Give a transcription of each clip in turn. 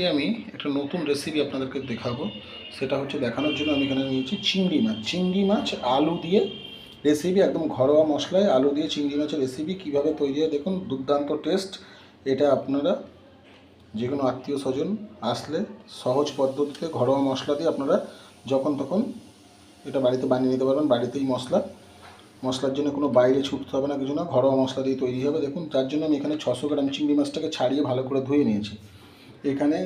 আজকে আমি একটা নতুন রেসিপি আপনাদেরকে দেখাবো। সেটা হচ্ছে দেখানোর জন্য আমি এখানে নিয়েছি চিংড়ি মাছ। চিংড়ি মাছ আলু দিয়ে রেসিপি একদম ঘরোয়া মশলায় আলু দিয়ে চিংড়ি মাছের রেসিপি কীভাবে তৈরি হয় দেখুন, দুর্দান্ত টেস্ট এটা আপনারা যে কোনো আত্মীয় স্বজন আসলে সহজ পদ্ধতিতে ঘরোয়া মশলা দিয়ে আপনারা যখন তখন এটা বাড়িতে বানিয়ে নিতে পারবেন। বাড়িতেই মশলা। মশলার জন্য কোনো বাইরে ছুটতে হবে না, কিছু না। ঘরোয়া মশলা দিয়ে তৈরি হবে। দেখুন তার জন্য আমি এখানে ছশো গ্রাম চিংড়ি মাছটাকে ছাড়িয়ে ভালো করে ধুয়ে নিয়েছি। এখানে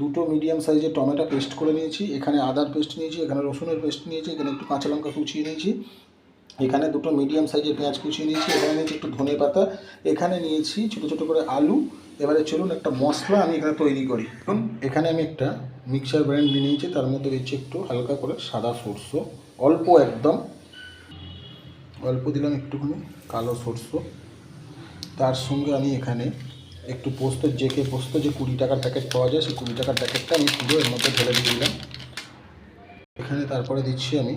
দুটো মিডিয়াম সাইজের টমেটো পেস্ট করে নিয়েছি, এখানে আদার পেস্ট নিয়েছি, এখানে রসুনের পেস্ট নিয়েছি, এখানে একটু কাঁচা লঙ্কা কুচিয়ে নিয়েছি। এখানে দুটো মিডিয়াম সাইজের পেঁয়াজ কুচিয়ে নিয়েছি এখানে নিয়েছি একটু ধনে পাতা। এখানে নিয়েছি ছোটো ছোটো করে আলু। এবারে চলুন একটা মশলা আমি এখানে তৈরি করি। দেখুন, এখানে আমি একটা মিক্সার ব্র্যান্ড নিয়ে নিয়েছি তার মধ্যে দিচ্ছি একটু হালকা করে সাদা সরষে, অল্প একদম। অল্প দিলাম একটুখানি কালো সরষে। তার সঙ্গে আমি এখানে একটু পোস্ত জেকে পোস্ত, যে কুড়ি টাকার প্যাকেট পাওয়া যায়, সেই কুড়ি টাকার প্যাকেটটা আমি পুরো এর মধ্যে ঢেলে দিয়ে দিলাম। এখানে তারপরে দিচ্ছি আমি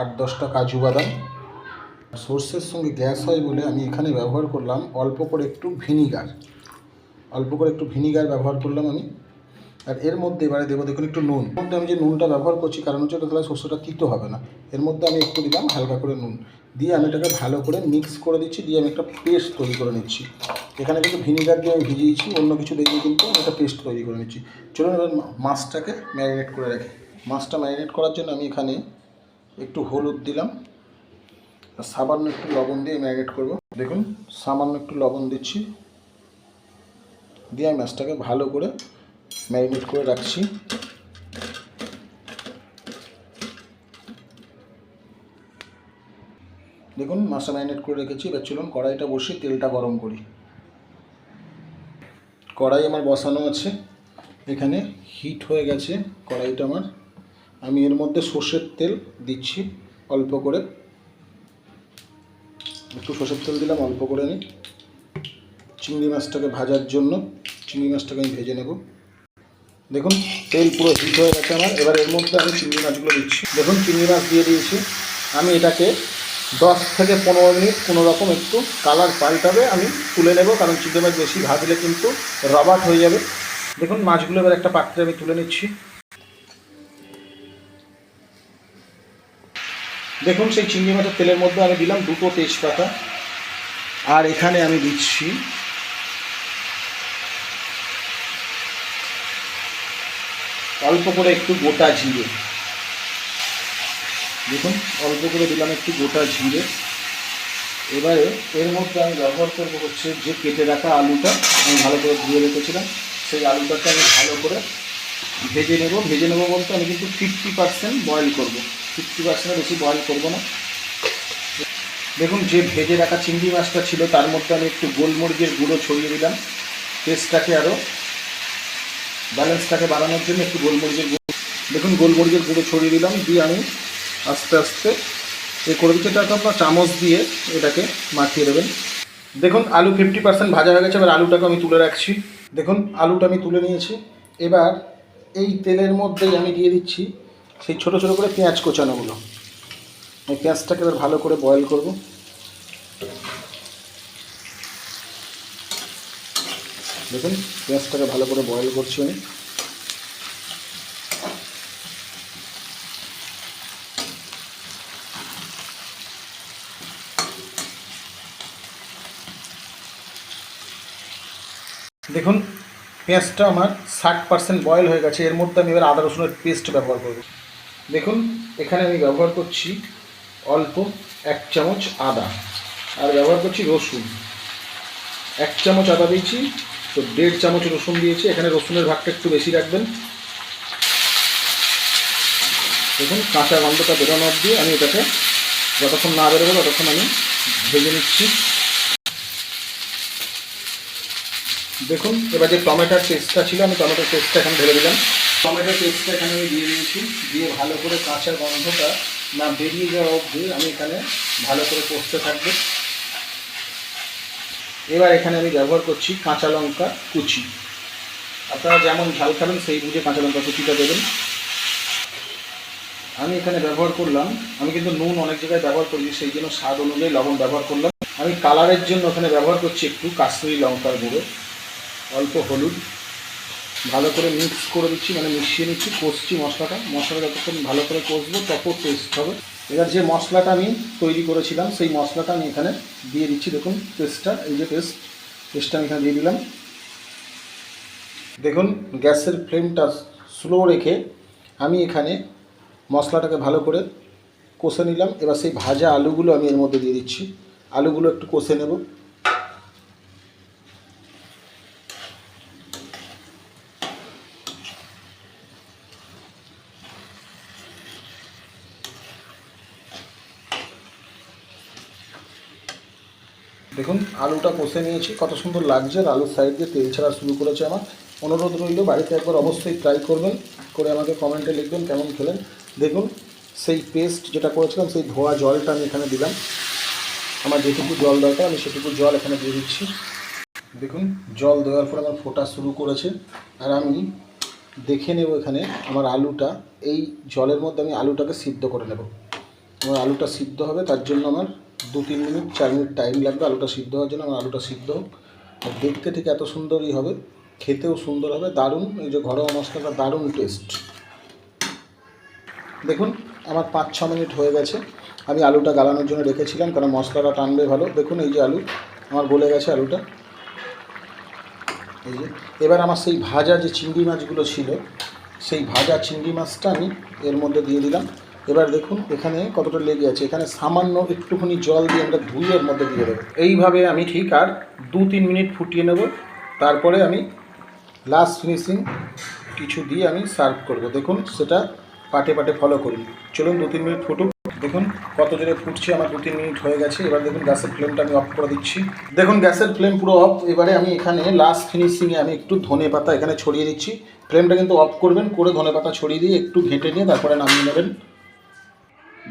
আট দশটা কাজু বাদাম। সর্ষের সঙ্গে গ্যাস হয় বলে আমি এখানে ব্যবহার করলাম অল্প করে একটু ভিনিগার। অল্প করে একটু ভিনিগার ব্যবহার করলাম আমি। আর এর মধ্যে এবারে দেবো, দেখুন একটু নুন। এর মধ্যে আমি যে নুনটা ব্যবহার করছি, কারণ হচ্ছে ওটা তাহলে শস্যটা তিতো হবে না। এর মধ্যে আমি একটু দিলাম হালকা করে নুন। দিয়ে আমি এটাকে ভালো করে মিক্স করে দিচ্ছি, দিয়ে আমি একটা পেস্ট তৈরি করে নিচ্ছি। এখানে কিন্তু ভিনিগার দিয়ে আমি ভিজিয়েছি, অন্য কিছু দিয়ে কিন্তু আমি একটা পেস্ট তৈরি করে নিচ্ছি। চলুন এবার মাছটাকে ম্যারিনেট করে রাখি। মাছটা ম্যারিনেট করার জন্য আমি এখানে একটু হলুদ দিলাম। আর সামান্য একটু লবণ দিয়ে ম্যারিনেট করব। দেখুন, সামান্য একটু লবণ দিচ্ছি। দিয়ে আমি মাছটাকে ভালো করে ম্যারিনেট করে রাখছি। দেখুন মাছটা ম্যারিনেট করে রেখেছি। এবার চলুন কড়াইটা বসিয়ে তেলটা গরম করি। কড়াই আমার বসানো আছে। এখানে হিট হয়ে গেছে কড়াইটা আমার। আমি এর মধ্যে সর্ষের তেল দিচ্ছি অল্প করে। একটু সর্ষের তেল দিলাম, অল্প করে আমি চিংড়ি মাছটাকে ভাজার জন্য। চিংড়ি মাছটাকে আমি ভেজে নেব। দেখুন, তেল পুরো হিট হয়ে গেছে আমার। এবার এর মধ্যে আমি চিংড়ি মাছগুলো দিচ্ছি। দেখুন, চিংড়ি মাছ দিয়ে দিয়েছি। আমি এটাকে দশ থেকে পনেরো মিনিট কোনো রকম একটু কালার পাল্টাবে, আমি তুলে নেব, কারণ চিংড়ি মাছ বেশি ভাজলে কিন্তু রবাট হয়ে যাবে। দেখুন, মাছগুলো এবার একটা পাত্রে আমি তুলে নিচ্ছি। দেখুন, সেই চিংড়ি মাছের তেলের মধ্যে আমি দিলাম দুটো তেজপাতা। আর এখানে আমি দিচ্ছি অল্প করে একটু গোটা জিরে। দেখুন, অল্প করে দিলাম একটু গোটা জিরে। এবারে এর মধ্যে আমি ব্যবহার করব হচ্ছে যে কেটে রাখা আলুটা, আমি ভালো করে ধুয়ে রেখেছিলাম। সেই আলুটাকে আমি ভালো করে ভেজে নেব। ভেজে নেব বলতে আমি কিন্তু ফিফটি পার্সেন্ট বয়েল করব। ফিফটি পার্সেন্টের বেশি বয়েল করব না। দেখুন, যে ভেজে রাখা চিংড়ি মাছটা ছিল, তার মধ্যে আমি একটু গোলমরিচের গুঁড়ো ছড়িয়ে দিলাম। টেস্টটাকে আরও ব্যালেন্সটাকে বাড়ানোর জন্য একটু গোলমরিচের গুঁড়ো দেখুন, গোলমরিচের গুঁড়ো ছড়িয়ে দিলাম, দিয়ে আমি আস্তে আস্তে এ করে দিচ্ছি। এটাকে আপনার চামচ দিয়ে এটাকে মাখিয়ে দেবেন। দেখুন, আলু ফিফটি পার্সেন্ট ভাজা হয়ে গেছে। এবার আলুটাকে আমি তুলে রাখছি। দেখুন, আলুটা আমি তুলে নিয়েছি। এবার এই তেলের মধ্যেই আমি দিয়ে দিচ্ছি সেই ছোটো ছোটো করে পেঁয়াজ কোচানোগুলো। এই পেঁয়াজটাকে এবার ভালো করে বয়েল করব। দেখুন পেঁয়াজটাকে ভালো করে বয়েল করছি আমি। দেখুন পেঁয়াজটা আমার ষাট পার্সেন্ট বয়েল হয়ে গেছে। এর মধ্যে আমি এবার আদা রসুনের পেস্ট ব্যবহার করব। দেখুন, এখানে আমি ব্যবহার করছি অল্প এক চামচ আদা। আর ব্যবহার করছি রসুন। এক চামচ আদা দিয়েছি তো দেড় চামচ রসুন দিয়েছি, এখানে রসুনের ভাগটা একটু বেশি রাখবেন। দেখুন, কাঁচা গন্ধটা বেরোনো অবধি আমি এটাকে যতক্ষণ না বেরোবো ততক্ষণ আমি ভেজে নিচ্ছি। দেখুন, এবার যে টমেটোর পেস্টটা ছিল, আমি টমেটোর পেস্টটা এখানে ঢেলে দিলাম। টমেটোর পেস্টটা এখানে আমি দিয়ে দিয়েছি, দিয়ে ভালো করে কাঁচা গন্ধটা না বেরিয়ে যাওয়া অবধি আমি এখানে ভালো করে কষতে থাকব। এবার এখানে আমি ব্যবহার করছি কাঁচা লঙ্কা কুচি। আপনারা যেমন ঝাল খাবেন, সেই বুঝে কাঁচা লঙ্কা কুচিটা দেবেন। আমি এখানে ব্যবহার করলাম, আমি কিন্তু নুন অনেক জায়গায় ব্যবহার করি সেই জন্য স্বাদ অনুযায়ী লবণ ব্যবহার করলাম। আমি কালারের জন্য ওখানে ব্যবহার করছি একটু কাশ্মীরি লঙ্কার গুঁড়ো, অল্প হলুদ। ভালো করে মিক্স করে দিচ্ছি মানে মিশিয়ে নিচ্ছি, কষছি মশলাটা। মশলাটা যতক্ষণ ভালো করে কষবো, তত টেস্ট হবে। এবার যে মশলাটা আমি তৈরি করেছিলাম, সেই মশলাটা আমি এখানে দিয়ে দিচ্ছি। দেখুন পেস্টটা এই যে পেস্ট পেস্টটা আমি এখানে দিয়ে দিলাম। দেখুন, গ্যাসের ফ্লেমটা স্লো রেখে আমি এখানে মশলাটাকে ভালো করে কষে নিলাম। এবার সেই ভাজা আলুগুলো আমি এর মধ্যে দিয়ে দিচ্ছি। আলুগুলো একটু কষে নেব। দেখুন, আলুটা কষে নিয়েছি, কত সুন্দর লাগছে। আলুর সাইড দিয়ে তেল ছাড়া শুরু করেছে আমার। অনুরোধ রইল, বাড়িতে একবার অবশ্যই ট্রাই করবেন, করে আমাকে কমেন্টে লিখবেন কেমন খেলেন। দেখুন, সেই পেস্ট যেটা করেছিলাম, সেই ধোয়া জলটা আমি এখানে দিলাম। আমার যেটুকু জল দরকার, আমি সেটুকু জল এখানে দিয়ে দিচ্ছি। দেখুন, জল দেওয়ার পর আমার ফোটা শুরু করেছে। আর আমি দেখে নেব এখানে আমার আলুটা, এই জলের মধ্যে আমি আলুটাকে সিদ্ধ করে নেব। আমার আলুটা সিদ্ধ হবে, তার জন্য আমার দু তিন মিনিট, চার মিনিট টাইম লাগবে আলুটা সিদ্ধ হওয়ার জন্য, আমার আলুটা সিদ্ধ হোক। দেখতে ঠিক এত সুন্দরই হবে, খেতেও সুন্দর হবে, দারুণ, এই যে ঘরোয়া মশলাটা দারুণ টেস্ট দেখুন, আমার পাঁচ ছ মিনিট হয়ে গেছে, আমি আলুটা গালানোর জন্য রেখেছিলাম, কারণ মশলাটা টানবে ভালো। দেখুন এই যে আলু, আমার গলে গেছে আলুটা। এই যে, এবার আমার সেই ভাজা যে চিংড়ি মাছগুলো ছিল, সেই ভাজা চিংড়ি মাছটা আমি এর মধ্যে দিয়ে দিলাম। এবার দেখুন, এখানে কতটা লেগে আছে। এখানে সামান্য একটুখানি জল দিয়ে আমরা ধুয়ে এর মধ্যে দিয়ে দেবো। এইভাবে আমি ঠিক আর দু তিন মিনিট ফুটিয়ে নেব। তারপরে আমি লাস্ট ফিনিশিং কিছু দিয়ে আমি সার্ভ করব। দেখুন, সেটা পাটে পাটে ফলো করুন চলুন দু তিন মিনিট ফুটুক। দেখুন, কত জোরে ফুটছে, আমার দু তিন মিনিট হয়ে গেছে। এবার দেখুন, গ্যাসের ফ্লেমটা আমি অফ করে দিচ্ছি। দেখুন, গ্যাসের ফ্লেম পুরো অফ এবারে আমি এখানে লাস্ট ফিনিশিংয়ে আমি একটু ধনে পাতা এখানে ছড়িয়ে দিচ্ছি। ফ্লেমটা কিন্তু অফ করবেন, করে ধনে পাতা ছড়িয়ে দিয়ে একটু ঘেঁটে নিয়ে তারপরে নামিয়ে নেবেন।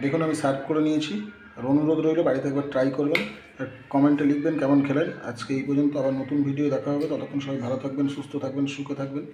দেখুন, আমি সার্ভ করে নিয়েছি। আর অনুরোধ রইল, বাড়িতে একবার ট্রাই করবেন। আর কমেন্টে লিখবেন কেমন খেলেন। আজকে এই পর্যন্ত আবার নতুন ভিডিও দেখা হবে। ততক্ষণ সবাই ভালো থাকবেন, সুস্থ থাকবেন, সুখে থাকবেন।